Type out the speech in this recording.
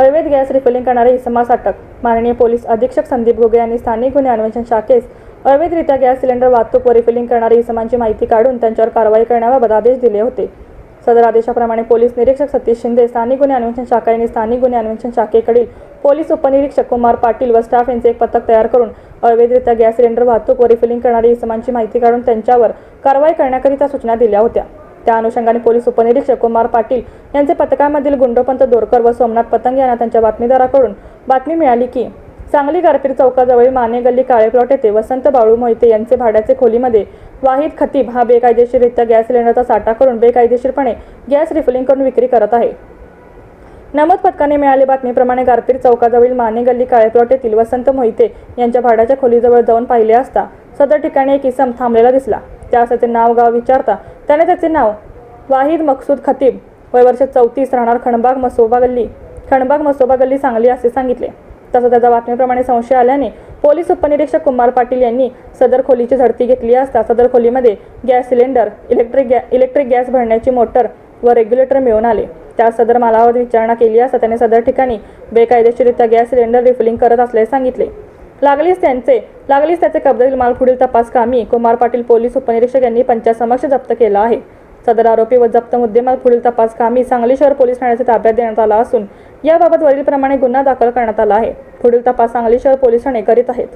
अवैध gas refilling करणारे इसमास अटक. माननीय पोलीस अधीक्षक संदीप घुगे यांनी स्थानिक गुन्हे अन्वेषण शाखेस अवैधरित्या गॅस सिलेंडर वाहतूक व रिफिलिंग करणारी इसमांची माहिती काढून त्यांच्यावर कारवाई करण्याबाबत आदेश दिले होते. सदर आदेशाप्रमाणे पोलीस निरीक्षक सतीश शिंदे स्थानिक गुन्हे अन्वेषण शाखा यांनी स्थानिक गुन्हे अन्वेषण शाखेकडील पोलीस उपनिरीक्षक कुमार पाटील व स्टाफ यांचे एक पथक तयार करून अवैधरित्या गॅस सिलेंडर वाहतूक व रिफिलिंग करणारी इसमांची माहिती काढून त्यांच्यावर कारवाई करण्याकरिता सूचना दिल्या होत्या. त्या अनुषंगाने पोलीस उपनिरीक्षक कुमार पाटील यांचे पथकामधील गुंडोपंत दोरकर व सोमनाथ पतंग यांना त्यांच्या बातमीदाराकडून बातमी मिळाली की सांगली गारपीट चौकाजवळील माने गल्ली काळे प्लॉट येथे वसंत बाळू मोहिते यांचे भाड्याचे खोलीमध्ये वाहिद खतीब हा बेकायदेशीररित्या गॅस सिलेंडरचा साठा करून बेकायदेशीरपणे गॅस रिफिलिंग करून विक्री करत आहे. नमद पथकाने मिळाली बातमीप्रमाणे गारपीट चौकाजवळील माने गल्ली काळे प्लॉट येथील वसंत मोहिते यांच्या भाड्याच्या खोलीजवळ जाऊन पाहिले असता सदर ठिकाणी एक इसम थांबलेला दिसला. त्यास त्याचे नाव गाव विचारता त्याने त्याचे नाव वाहिद मकसूद खतीब वय वर्ष चौतीस राहणार खणबाग मसोबा गल्ली. खणबाग मसोबा गल्ली सांगली असे सांगितले. तसं त्याच्या बातमीप्रमाणे संशय आल्याने पोलीस उपनिरीक्षक कुमार पाटील यांनी सदर खोलीची झडती घेतली असता सदर खोलीमध्ये गॅस सिलेंडर इलेक्ट्रिक गॅ इलेक्ट्रिक गॅस भरण्याची मोटर व रेग्युलेटर मिळून आले. त्या सदर मालावर विचारणा केली असता त्याने सदर ठिकाणी बेकायदेशीररित्या गॅस सिलेंडर रिफिलिंग करत असल्याचे सांगितले. लागलीच त्यांचे लागलीच त्याचे कब्जातील माल पुढील तपास कामी कुमार पाटील पोलीस उपनिरीक्षक यांनी पंचासमक्ष जप्त केला आहे. सदर आरोपी व जप्त मुद्देमाल पुढील तपास कामी सांगली शहर पोलीस ठाण्याचे ताब्यात देण्यात आला असून याबाबत वरीलप्रमाणे गुन्हा दाखल करण्यात आला आहे. पुढील तपास सांगली शहर पोलीस ठाणे करीत आहेत.